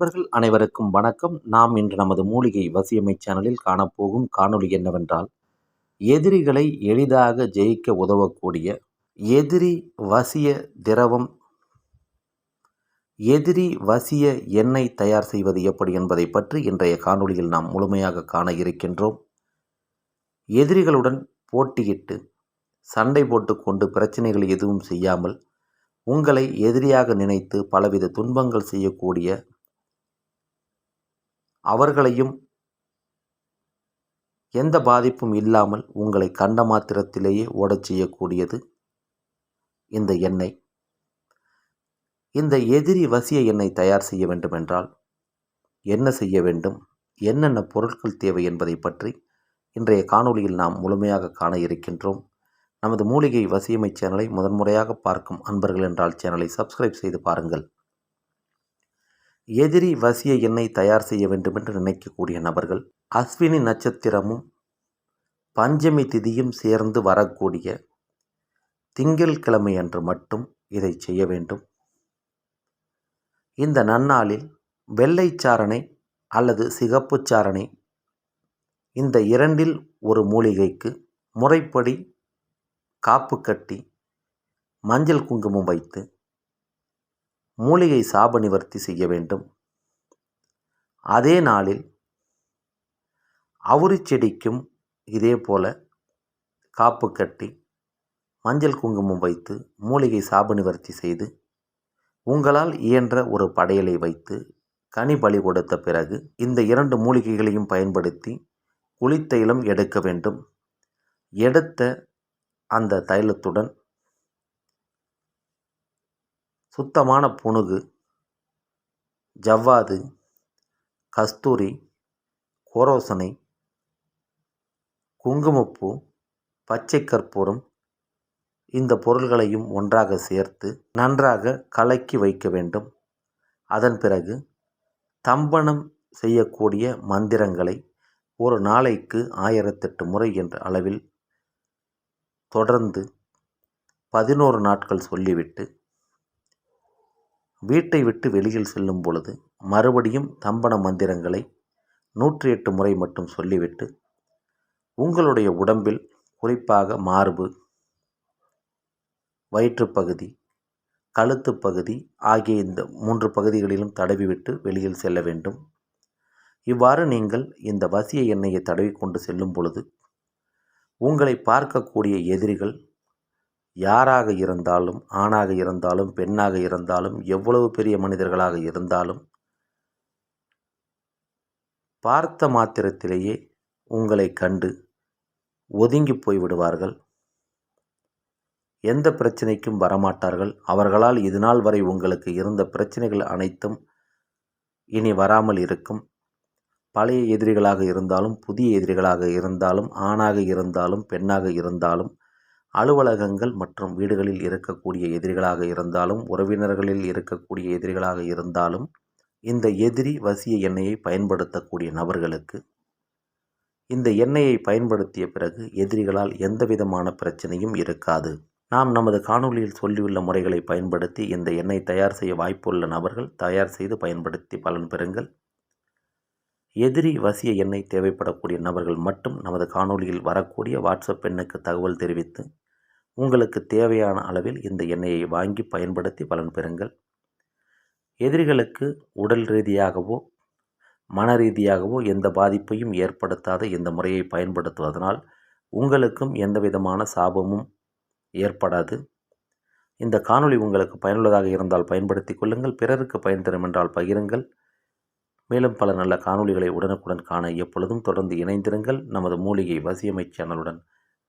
நண்பர்கள் அனைவருக்கும் வணக்கம். நாம் இன்று நமது மூலிகை வசியமை சேனலில் காணப்போகும் காணொளி என்னவென்றால் எதிரிகளை எளிதாக ஜெயிக்க உதவக்கூடிய எதிரி வசிய திரவம் எதிரி வசிய எண்ணெய் தயார் செய்வது எப்படி என்பதை பற்றி இன்றைய காணொளியில் நாம் முழுமையாக காண இருக்கின்றோம். எதிரிகளுடன் போட்டியிட்டு சண்டை போட்டுக்கொண்டு பிரச்சனைகள் எதுவும் செய்யாமல் உங்களை எதிரியாக நினைத்து பலவித துன்பங்கள் செய்யக்கூடிய அவர்களையும் எந்த பாதிப்பும் இல்லாமல் உங்களை கண்ட மாத்திரத்திலேயே ஓடச் செய்யக்கூடியது இந்த எண்ணெய். இந்த எதிரி வசிய எண்ணெய் தயார் செய்ய வேண்டுமென்றால் என்ன செய்ய வேண்டும்? என்னென்ன பொருட்கள் தேவை என்பதை பற்றி இன்றைய காணொளியில் நாம் முழுமையாக காண இருக்கின்றோம். நமது மூலிகை வசியமை சேனலை முதன்முறையாக பார்க்கும் அன்பர்கள் என்றால் சேனலை சப்ஸ்கிரைப் செய்து பாருங்கள். எதிரி வசிய எண்ணெய் தயார் செய்ய வேண்டும் என்று நினைக்கக்கூடிய நபர்கள் அஸ்வினி நட்சத்திரமும் பஞ்சமி திதியும் சேர்ந்து வரக்கூடிய திங்கள்கிழமை அன்று மட்டும் இதை செய்ய வேண்டும். இந்த நன்னாளில் வெள்ளை சாரணை அல்லது சிகப்பு சாரணை இந்த இரண்டில் ஒரு மூலிகைக்கு முறைப்படி காப்பு கட்டி மஞ்சள் குங்குமம் வைத்து மூலிகை சாப நிவர்த்தி செய்ய வேண்டும். அதே நாளில் அவுரி செடிக்கும் இதே போல காப்பு கட்டி மஞ்சள் குங்குமம் வைத்து மூலிகை சாப நிவர்த்தி செய்து உங்களால் இயன்ற ஒரு படையலை வைத்து கனி பலி கொடுத்த பிறகு இந்த இரண்டு மூலிகைகளையும் பயன்படுத்தி குளித்தைலம் எடுக்க வேண்டும். எடுத்த அந்த தைலத்துடன் சுத்தமான புணுகு ஜவ்வாது கஸ்தூரி கோரோசனை குங்குமப்பூ பச்சை கற்பூரம் இந்த பொருள்களையும் ஒன்றாக சேர்த்து நன்றாக கலக்கி வைக்க வேண்டும். அதன் பிறகு தம்பனம் செய்யக்கூடிய மந்திரங்களை ஒரு நாளைக்கு ஆயிரத்தெட்டு முறை என்ற அளவில் தொடர்ந்து பதினோரு நாட்கள் சொல்லிவிட்டு வீட்டை விட்டு வெளியில் செல்லும் பொழுது மறுபடியும் தம்பன மந்திரங்களை நூற்றி எட்டு முறை மட்டும் சொல்லிவிட்டு உங்களுடைய உடம்பில் குறிப்பாக மார்பு வயிற்றுப்பகுதி கழுத்து பகுதி ஆகிய இந்த மூன்று பகுதிகளிலும் தடவிவிட்டு வெளியில் செல்ல வேண்டும். இவ்வாறு நீங்கள் இந்த வசிய எண்ணெயை தடவி கொண்டு செல்லும் பொழுது உங்களை பார்க்கக்கூடிய எதிரிகள் யாராக இருந்தாலும் ஆணாக இருந்தாலும் பெண்ணாக இருந்தாலும் எவ்வளவு பெரிய மனிதர்களாக இருந்தாலும் பார்த்த மாத்திரத்திலேயே உங்களை கண்டு ஒதுங்கி போய்விடுவார்கள் எந்த பிரச்சனைக்கும் வரமாட்டார்கள். அவர்களால் இதுநாள் வரை உங்களுக்கு இருந்த பிரச்சனைகள் அனைத்தும் இனி வராமல் இருக்கும். பழைய எதிரிகளாக இருந்தாலும் புதிய எதிரிகளாக இருந்தாலும் ஆணாக இருந்தாலும் பெண்ணாக இருந்தாலும் அலுவலகங்கள் மற்றும் வீடுகளில் இருக்கக்கூடிய எதிரிகளாக இருந்தாலும் உறவினர்களில் இருக்கக்கூடிய எதிரிகளாக இருந்தாலும் இந்த எதிரி வசிய எண்ணெயை பயன்படுத்தக்கூடிய நபர்களுக்கு இந்த எண்ணெயை பயன்படுத்திய பிறகு எதிரிகளால் எந்த விதமான பிரச்சனையும் இருக்காது. நாம் நமது காணொலியில் சொல்லியுள்ள முறைகளை பயன்படுத்தி இந்த எண்ணெய் தயார் செய்ய வாய்ப்புள்ள நபர்கள் தயார் செய்து பயன்படுத்தி பலன் பெறுங்கள். எதிரி வசிய எண்ணெய் தேவைப்படக்கூடிய நபர்கள் மட்டும் நமது காணொலியில் வரக்கூடிய வாட்ஸ்அப் எண்ணுக்கு தகவல் தெரிவித்து உங்களுக்கு தேவையான அளவில் இந்த எண்ணெயை வாங்கி பயன்படுத்தி பலன் பெறுங்கள். எதிரிகளுக்கு உடல் ரீதியாகவோ மன ரீதியாகவோ எந்த பாதிப்பையும் ஏற்படுத்தாத இந்த முறையை பயன்படுத்துவதனால் உங்களுக்கும் எந்த விதமான சாபமும் ஏற்படாது. இந்த காணொளி உங்களுக்கு பயனுள்ளதாக இருந்தால் பயன்படுத்தி கொள்ளுங்கள். பிறருக்கு பயன் தரும் என்றால் பகிருங்கள். மேலும் பல நல்ல காணொளிகளை உடனுக்குடன் காண எப்பொழுதும் தொடர்ந்து இணைந்திருங்கள். நமது மூலிகை வசியமை சேனலுடன்